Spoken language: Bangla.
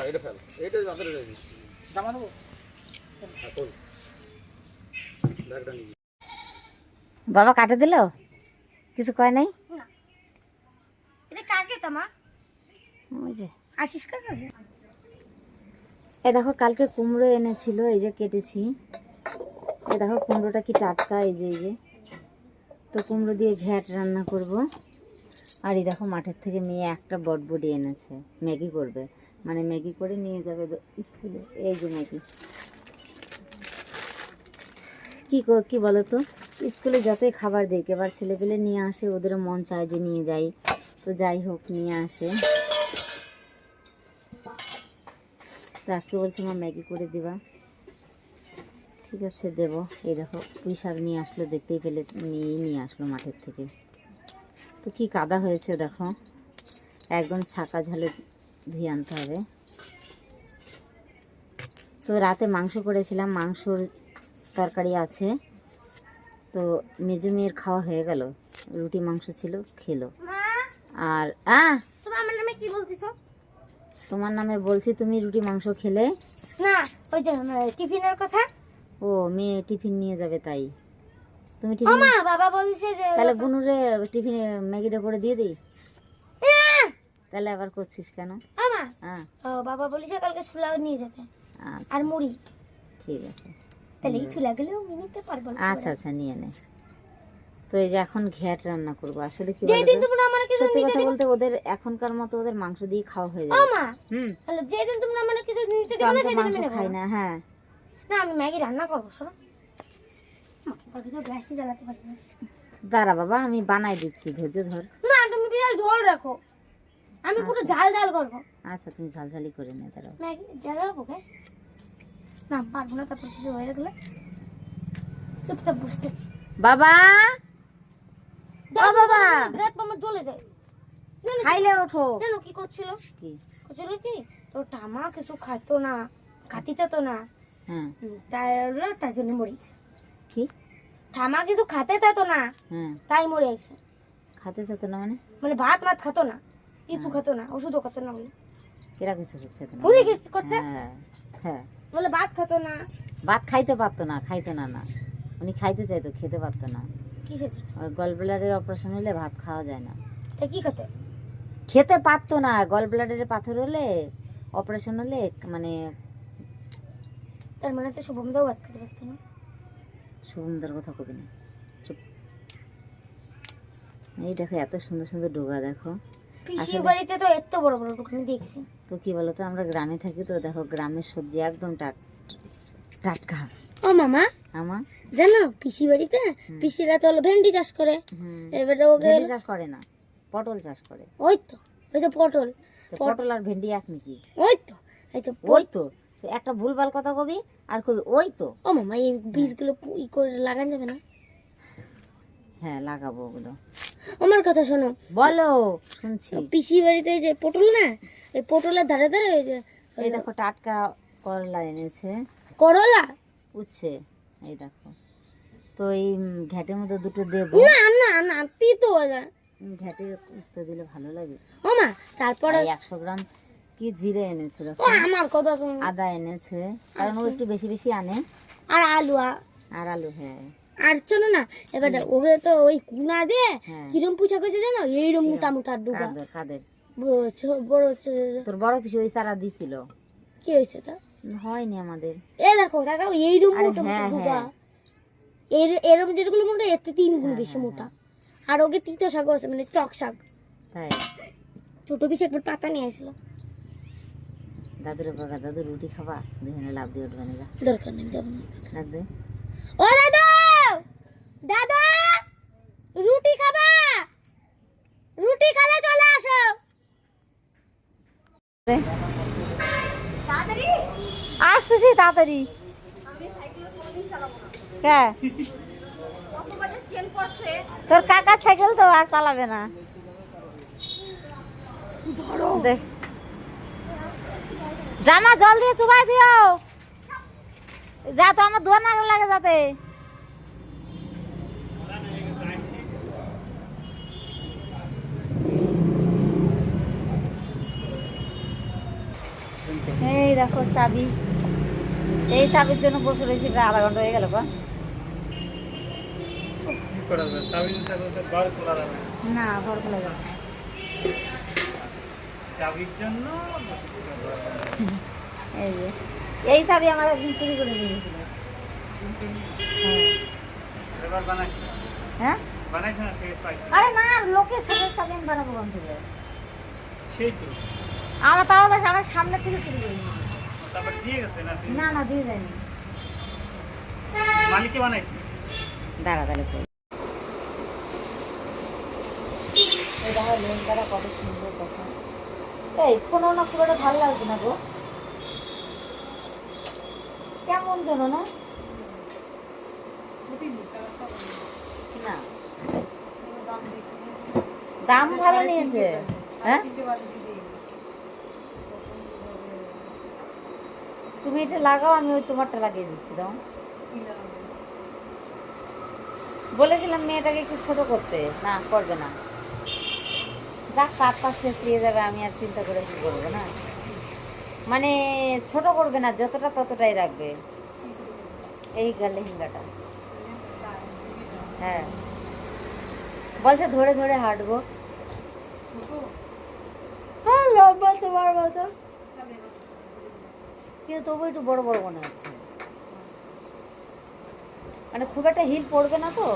সাইডে ফেল। জামা দেবো নিবি বাবা কাটে দিল? কিছু কয় নাই? এটা কাকে তোমা আশিস কাকে এ দেখো কালকে কুমড়ো এনেছিল এই যে কেটেছি। এ দেখো কুমড়োটা কি টাটকা এই যে এই যে। তো কুমড়ো দিয়ে ঘ্যাট রান্না করব। আর এই দেখো মাঠের থেকে মেয়ে একটা বটবডি এনেছে। ম্যাগি করবে। মানে ম্যাগি করে নিয়ে যাবে স্কুলে। এই যে ম্যাগি। কি কি বলো তো? স্কুলে যতই খাবার দিক, এবার ছেলেপেলে নিয়ে আসে, ওদেরও মন চায় যে নিয়ে যাই। তো যাই হোক, নিয়ে আসে। তো আজকে বলছে, মা, ম্যাগি করে দিবা। ঠিক আছে, দেব। এই দেখো, পুঁই শাক নিয়ে আসলো, দেখতেই পেলে নিয়েই নিয়ে আসলো মাঠের থেকে। তো কি কাদা হয়েছে, দেখো। একদম ছাকা ঝালে ধুয়ে আনতে হবে। তো রাতে মাংস করেছিলাম মাংসর তরকারি আছে। তো মেজু মেয়ের খাওয়া হয়ে গেল রুটি মাংস ছিল খেলো। আর আহ! তুমি নামে কি বলতিছো? তোমার নামে বলছি তুমি রুটি মাংস খেলে। না ওই যে টিফিনের কথা। ও মেয়ে টিফিন নিয়ে যাবে তাই। তুমি টিফিন বাবা বলছে যে তাহলে বুনুরে টিফিনে ম্যাগিটা করে দিয়ে দিই! তাহলে আবার করছিস কেন? ও হ্যাঁ। ও বাবা বলেছে কালকে ছোলা নিয়ে যেতে। আচ্ছা। আর মুড়ি। ঠিক আছে। তাহলে এই ছোলা গুলো আমি নিতে পারব আচ্ছা আচ্ছা নিয়ে নে। তো এই যে এখন ঘ্যাট রান্না করব আসলে কি যেদিন তোমরা আমার কিছু সত্যি কথা বলতে ওদের এখনকার মতো ওদের মাংস দিয়ে খাওয়া হয়ে যাবে। মা হুম। তাহলে যেদিন তোমরা আমার কিছু নিতে দিবে না সেদিন আমি খাই না হ্যাঁ। না আমি ম্যাগি রান্না করব শোনো। আমাকে তো গ্যাসই জ্বালাতে পারি না। দাঁড়া বাবা আমি বানাই দিচ্ছি ধৈর্য ধর। না তুমি বিড়াল জল রাখো। আমি পুরো ঝাল ঝাল করব। আচ্ছা তুমি ঝালঝালি করে নে দাঁড়াও। ম্যাগি জ্বালাবো গ্যাস না পারব না তারপর কিছু হয়ে গেলে চুপচাপ বুঝতে বাবা! বাবা। গ্রেট আমার জ্বলে যায়। খাইলে ওঠো। জানো কি করছিল? কি? করছিল কি? তোর টামা কিছু খাইতো না খাতি চাতো না। হ্যাঁ। তাই তাই জন্য মরে গেছে। কি? ঠামা কিছু খেতে চাতো না হ্যাঁ। তাই মরে গেছে। খাতে চাতো না মানে? মানে ভাত মাত খাতো না। কিছু খেতো না ওষুধও খেতো না বলে। কেরা কিছু খেতে না। গেছে করছে? হ্যাঁ হ্যাঁ। বলে ভাত খেতো না। ভাত খাইতে পারতো না খাইতো না না। উনি খাইতে চাইতো খেতে পারতো না। কিসের ওই গল ব্লাডারের অপারেশন হলে ভাত খাওয়া যায় না। তা কি খেতে? খেতে পারতো না গল ব্লাডারের পাথর হলে অপারেশন হলে মানে তার মানে তো শুভম দাও ভাত খেতে পারতো না। শুভমদার কথা কবি না। চুপ। এই দেখো এত সুন্দর সুন্দর ডোগা দেখো। পিসির আসলে- বাড়িতে তো এত বড় বড় দোকানে দেখছি। তো কি বলতো আমরা গ্রামে থাকি তো দেখো গ্রামের সবজি একদম টাটকা। ও মামা আমার জানো পিসি বাড়িতে পিসিরা তো ভেন্ডি চাষ করে। এবারে ওকে চাষ করে না পটল চাষ করে। ওই তো ওই তো পটল। পটল আর ভেন্ডি এক নাকি? ওই তো এই তো ওই তো একটা ভুলভাল কথা কবি আর কবি ওই তো। ও মামা এই বীজগুলো ই করে লাগান যাবে না। হ্যাঁ লাগাবো ওগুলো। আমার কথা শোনো। বলো শুনছি। পিসি বাড়িতে যে পটল না এই পটলের ধারে ধারে ওই যে এই দেখো টাটকা করলা এনেছে। করলা? উচ্ছে এই দেখো। তো এই ঘ্যাটের মধ্যে দুটো দেবো। না না না ওটা। উম, ঘ্যাটে উঠতে দিলে ভালো লাগে। ও মা তারপরে একশো গ্রাম কি জিরে এনেছে ও আমার কথা শোনো। আদা এনেছে। কারণ ও একটু বেশি বেশি আনে। আর আলু আর আলু হ্যাঁ। আর চলো না এবার ওকে তো ওই কুনা দিয়ে হ্যাঁ। কিরম পুছা কইছে জানো? এইরকম মোটা মোটা ডুগা। কাদের কাদের? বড় তোর বড় পিসি ওই চারা দিছিল। কি হয়েছে তা হয়নি আমাদের। এ দেখো তাকাও এইরকম মোটা মোটা হ্যাঁ, ডুগা। হ্যাঁ। এর এরকম যেগুলো মোটা থেকে তিন গুণ বেশি মোটা। আর ওকে তিতো শাক আছে মানে টক শাক। তাই? ছোট পিছে একবার পাতা নিয়ে আসছিল দাদুর বাবা দাদু রুটি খাবা? দুজনে লাভ দিয়ে উঠবে না দরকার নেই যাব না। ও দাদা! দাদা রুটি খাবা? রুটি খেলে চলে আসো। আসতেছি তাড়াতাড়ি। হ্যাঁ। তোর কাকা সাইকেল তো আর চালাবে না। জামা জল দিয়ে চুবাই দিও। যা তো আমার দোয়া না লাগে যাতে। এই দেখো চাবি। এই চাবির জন্য বসে রয়েছি প্রায় আধা ঘণ্টা হয়ে গেল যাবে? না। ঘর খোলা যাবে চাবির জন্য এই যে এই চাবি আমার একদিন চুরি করে নিয়ে গেছিল। এবার বানাইছো? না? হ্যাঁ আরে না লোকের সাথে চাবি আমি বানাবো কোন থেকে? সেই তো। আমার তাও আবার আমার সামনে থেকে চুরি করে। তারপর দিয়ে গেছে না না না দিয়ে যায়নি। মালিকে বানাইছে? দাঁড়া তাহলে কই? এই দেখো লেনটারা কত সুন্দর কথা। এই কোনো না পুরোটা ভালো লাগছে না গো। কেমন যেন না? না। দাম ভালো নিয়েছে। হ্যাঁ? তুমি এটা লাগাও আমি ওই তোমারটা লাগিয়ে দিচ্ছি দাও। বলেছিলাম মেয়েটাকে একটু ছোট করতে। না করবে না। যাক কাজ পাশ শেষ দিয়ে যাবে আমি আর চিন্তা করে কি করব না? মানে ছোট করবে না যতটা ততটাই রাখবে। এই গা লেহেঙ্গাটা। হ্যাঁ। বলছে ধরে ধরে হাঁটবো। হ্যাঁ লম্বা তোমার মতো। কিন্তু তবু একটু বড় বড় মনে হচ্ছে। মানে খুব একটা হিল পড়বে না তো?